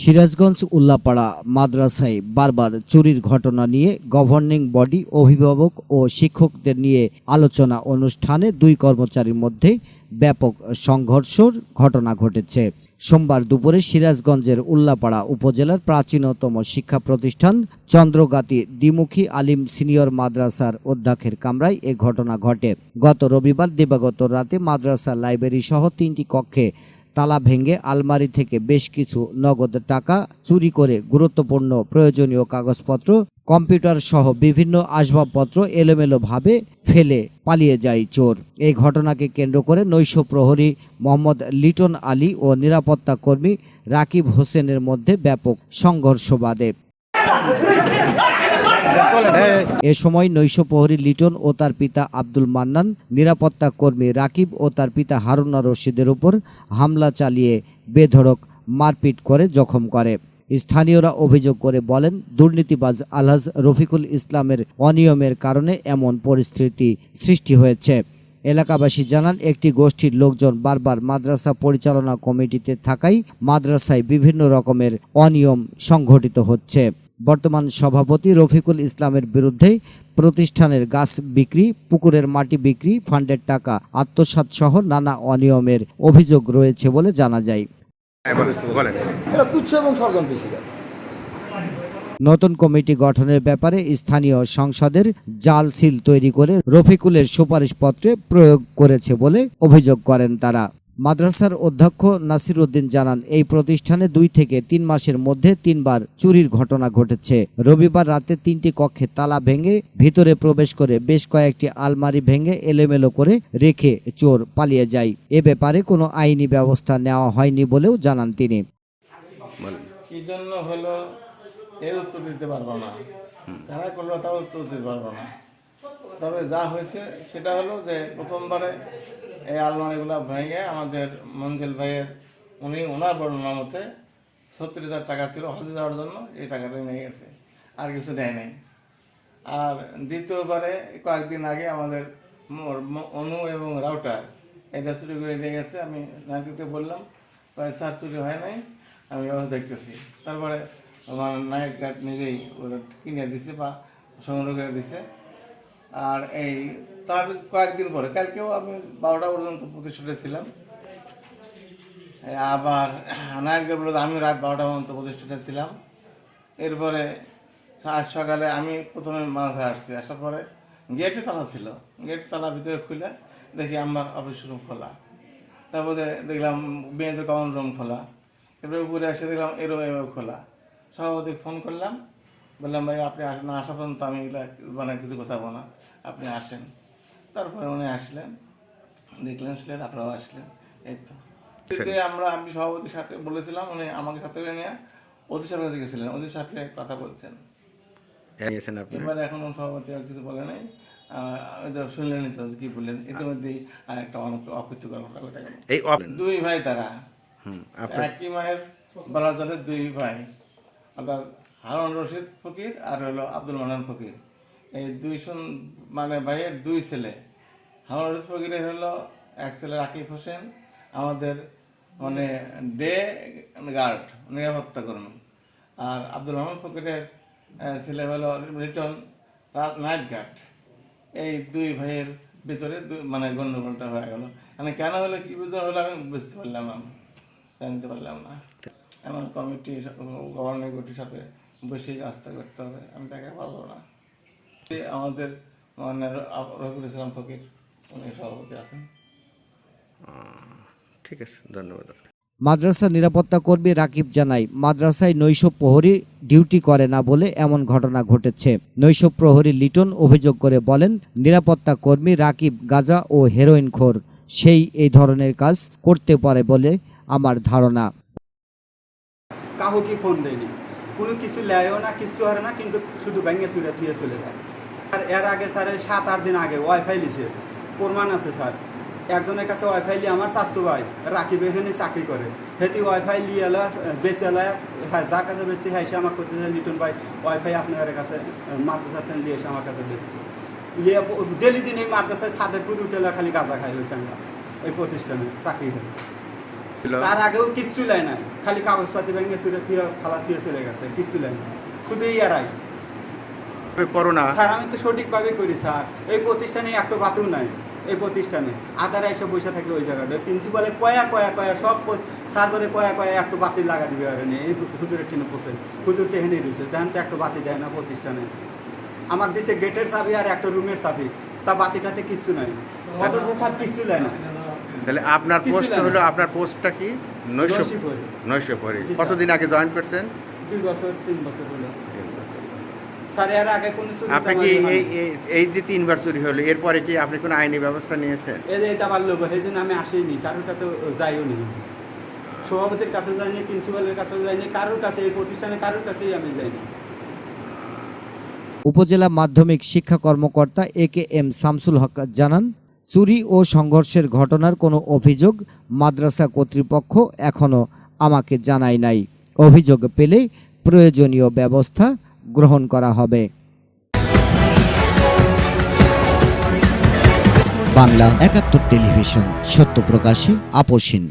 সিরাজগঞ্জ উল্লাপাড়া মাদ্রাসায় বারবার চুরির ঘটনা নিয়ে গভর্নিং বডি অভিভাবক ও শিক্ষকদের নিয়ে আলোচনা অনুষ্ঠানে দুই কর্মচারীর মধ্যে ব্যাপক সংঘর্ষর ঘটনা ঘটেছে। সোমবার দুপুরে সিরাজগঞ্জের উল্লাপাড়া উপজেলার প্রাচীনতম শিক্ষা প্রতিষ্ঠান চন্দ্রগাতি দ্বিমুখী আলিম সিনিয়র মাদ্রাসার অধ্যক্ষের কামরায় এ ঘটনা ঘটে। গত রবিবার দিবাগত রাতে মাদ্রাসা লাইব্রেরি সহ তিনটি কক্ষে তালা ভেঙে আলমারি থেকে বেশ কিছু নগদ টাকা চুরি করে গুরুত্বপূর্ণ প্রয়োজনীয় কাগজপত্র, কম্পিউটার সহ বিভিন্ন আসবাবপত্র এলোমেলোভাবে ফেলে পালিয়ে যায় চোর। এই ঘটনাকে কেন্দ্র করে নৈশ প্রহরী মোহাম্মদ লিটন আলী ও নিরাপত্তা কর্মী রাকিব হোসেনের মধ্যে ব্যাপক সংঘর্ষ বাধে। এ সময় নৈশ প্রহরী লিটন ও তার পিতা আব্দুল মান্নান, নিরাপত্তা কর্মী রাকিব ও তার পিতা হারুনা রশিদের উপর হামলা চালিয়ে বেধড়ক মারপিট করে জখম করে। স্থানীয়রা অভিযোগ করে বলেন, দুর্নীতিবাজ আলহাজ রফিকুল ইসলামের অনিয়মের কারণে এমন পরিস্থিতি সৃষ্টি হয়েছে। এলাকাবাসী জানান, একটি গোষ্ঠীর লোকজন বারবার মাদ্রাসা পরিচালনা কমিটিতে থাকায় মাদ্রাসায় বিভিন্ন রকমের অনিয়ম সংঘটিত হচ্ছে। বর্তমান সভাপতি রফিকুল ইসলামের বিরুদ্ধে প্রতিষ্ঠানের গাছ বিক্রি পুকুরের মাটি বিক্রি ফান্ডের টাকা আত্মসাৎ সহ নানা অনিয়মের অভিযোগ রয়েছে বলে জানা যায়। নতুন কমিটি গঠনের ব্যাপারে স্থানীয় সংসদের জাল সিল তৈরি করে রফিকুলের সুপারিশপত্রে প্রয়োগ করেছে বলে অভিযোগ করেন তারা। মাদ্রাসার অধ্যক্ষ নাসির উদ্দিন জানান এই প্রতিষ্ঠানে দুই থেকে তিন মাসের মধ্যে তিনবার চুরির ঘটনা ঘটেছে। রবিবার রাতে তিনটি কক্ষে তালা ভেঙে ভিতরে প্রবেশ করে বেশ কয়েকটি আলমারি ভেঙে এলোমেলো করে রেখে চোর পালিয়ে যায়। এ ব্যাপারে কোনো আইনি ব্যবস্থা নেওয়া হয়নি বলেও জানান তিনি। কি জন্য হলো? এর উত্তর দিতে পারব না। যারা করল তাও উত্তর দিতে পারব না। তবে যা হয়েছে সেটা হলো যে প্রথমবারে এই আলমারিগুলো ভেঙে আমাদের মঞ্জিল ভাইয়ের, উনি ওনার বর্ণনা মতে ছত্রিশ হাজার টাকা ছিল হজে যাওয়ার জন্য এই টাকাটা নিয়ে গেছে, আর কিছু দেয় নাই। আর দ্বিতীয়বারে কয়েকদিন আগে আমাদের অনু এবং রাউটার এটা চুরি করে নিয়ে গেছে, আমি নায়ককে বললাম প্রায় স্যার, চুরি হয় নাই? আমি দেখতেছি। তারপরে আমার নায়ক গার্ড নিজেই ওরা কিনে দিছে বা সংগ্রহ করে দিছে। আর এই, তার কয়েকদিন পরে, কালকেও আমি বারোটা পর্যন্ত প্রতিষ্ঠানে ছিলাম। আবার নায়ক বলল আমি রাত বারোটা পর্যন্ত প্রতিষ্ঠানে ছিলাম। এরপরে আজ সকালে আমি প্রথমে মাঝে আসছি, আসার পরে গেটে তালা ছিল। গেট তালা ভিতরে খুলে দেখি আমার অফিস রুম খোলা। তারপরে দেখলাম মেয়েদের কমন রুম খোলা। এরপরে উপরে এসে দেখলাম এরম এভাবে খোলা। সভাপতি ফোন করলাম বললাম ভাই আপনি না আসা পর্যন্ত আমি এগুলা মানে কিছু গোছাবো না। আপনি আসেন। তারপরে উনি আসলেন দেখলেন শুনলেন আপনারাও আসলেন। এই তো। আমরা আমি সভাপতির সাথে বলেছিলাম উনি আমাকে সাথে নিয়ে অতি সাহেবের কাছে গেছিলেন। অতি সাহেবকে কথা বলছেন। আপনি। এবারে এখন সভাপতি আর কিছু বলে নাই। ওই তো শুনলেনই তো কি বললেন? ইতিমধ্যেই আর একটা অনেক অকৃতকর ঘটনা ঘটে গেল। দুই ভাই তারা। একই মায়ের বলাজলের দুই ভাই। অর্থাৎ হারুন রশিদ ফকির আর হলো আব্দুল মানান ফকির। এই দুই সন মানে ভাইয়ের দুই ছেলে। হারুন রশিদ ফকিরের হলো এক ছেলে রাকিব হোসেন, আমাদের মানে ডে গার্ড, নিরাপত্তা কর্মী। আর আব্দুল রহমান ফকিরের ছেলে হলো রিটন নাইট গার্ড। এই দুই ভাইয়ের ভিতরে মানে গণ্ডগোলটা হয়ে গেল। মানে কেন হলো, কি বুঝতে হলো আমি বুঝতে পারলাম না। জানতে পারলাম না। এমন কমিটি গভর্নিং কমিটির সাথে বসে আস্থা করতে হবে আমি তাকে পারব না। আমাদের র- রফিকুল ইসলাম ফকির উনি সভাপতি আছেন। ঠিক আছে ধন্যবাদ মাদ্রাসা নিরাপত্তা কর্মী রাকিব জানায় মাদ্রাসায় নৈশ প্রহরী ডিউটি করে না বলে এমন ঘটনা ঘটেছে। নৈশ প্রহরী লিটন অভিযোগ করে বলেন নিরাপত্তা কর্মী রাকিব গাজা ও হেরোইন খোর সেই এই ধরনের কাজ করতে পারে বলে আমার ধারণা। কাহো কি ফোন দেয়নি? কোনো কিছু লেয়ও না কিছু হারে না, কিন্তু শুধু ব্যাঙ্গে চুরে দিয়ে চলে যায়। আর এর আগে স্যার সাত, আট দিন আগে ওয়াইফাই লিছে। প্রমাণ আছে স্যার। একজনের কাছে ওয়াইফাই লিয়ে আমার স্বাস্থ্য ভাই রাকিব এখানে চাকরি করে। সেটি ওয়াইফাই লিয়ে এলা, বেঁচে এলা হ্যাঁ যার কাছে বেচছে হ্যাঁ এসে আমার করতে যায় লিটন ভাই, ওয়াইফাই আপনার কাছে মাদ্রাসা ট্রেন দিয়ে এসে আমার কাছে বেচছে। লিয়ে ডেলি দিন এই মাদ্রাসায় ছাদের পুরো উঠে খালি গাঁজা খাই হয়েছে আমরা। এই প্রতিষ্ঠানে চাকরি করে। তার আগেও কিচ্ছু লাই নাই। খালি কাগজপাতি ভেঙে চুরে থিয়ে ফালা থিয়ে চলে গেছে কিচ্ছু লাই নাই। শুধু ইয়ারাই করোনা স্যার আমি তো সঠিকভাবে করি স্যার। এই প্রতিষ্ঠানে একটা বাথরুম নাই এই প্রতিষ্ঠানে। আদারা এসে বসে থাকে ওই জায়গাটা প্রিন্সিপালে কয়া কয়া কয়া সব স্যার ধরে কয়া কয়া একটু বাতি লাগা দিবে আর এই হুজুরের টিনে পোষে হুজুর টেহেনে দিয়েছে তেমন তো একটা বাতি দেয় না প্রতিষ্ঠানে। আমার দিছে গেটের চাবি আর একটা রুমের চাবি। তা বাতিটাতে কিচ্ছু নাই। অথচ স্যার কিচ্ছু নেয় না তাহলে আপনার পোস্ট হলো আপনার পোস্টটা কি? নয়শো নয়শোপুরে। নয়শো পরে। কতদিন আগে জয়েন করছেন? দুই বছর তিন বছর হলো। স্যার এর আগে কোনো চুরি আপনি কি এই এই- এই যে তিনবার চুরি হলো এরপরে কি আপনি কোনো আইনি ব্যবস্থা নিয়েছেন? এই যে এটা ভালো সেই জন্য আমি আসিনি। কারোর কাছে যাইও নি। সভাপতির কাছে যাইনি প্রিন্সিপালের কাছে যাইনি কারোর কাছে এই প্রতিষ্ঠানে কারোর কাছেই আমি যাইনি। উপজেলা মাধ্যমিক শিক্ষা কর্মকর্তা এ কে এম শামসুল হক জানান চুরি ও সংঘর্ষের ঘটনার কোনো অভিযোগ মাদ্রাসা কর্তৃপক্ষ এখনও আমাকে জানায় নাই। অভিযোগ পেলে প্রয়োজনীয় ব্যবস্থা গ্রহণ করা হবে। বাংলা একাত্তর টেলিভিশন, সত্য প্রকাশে আপোষহীন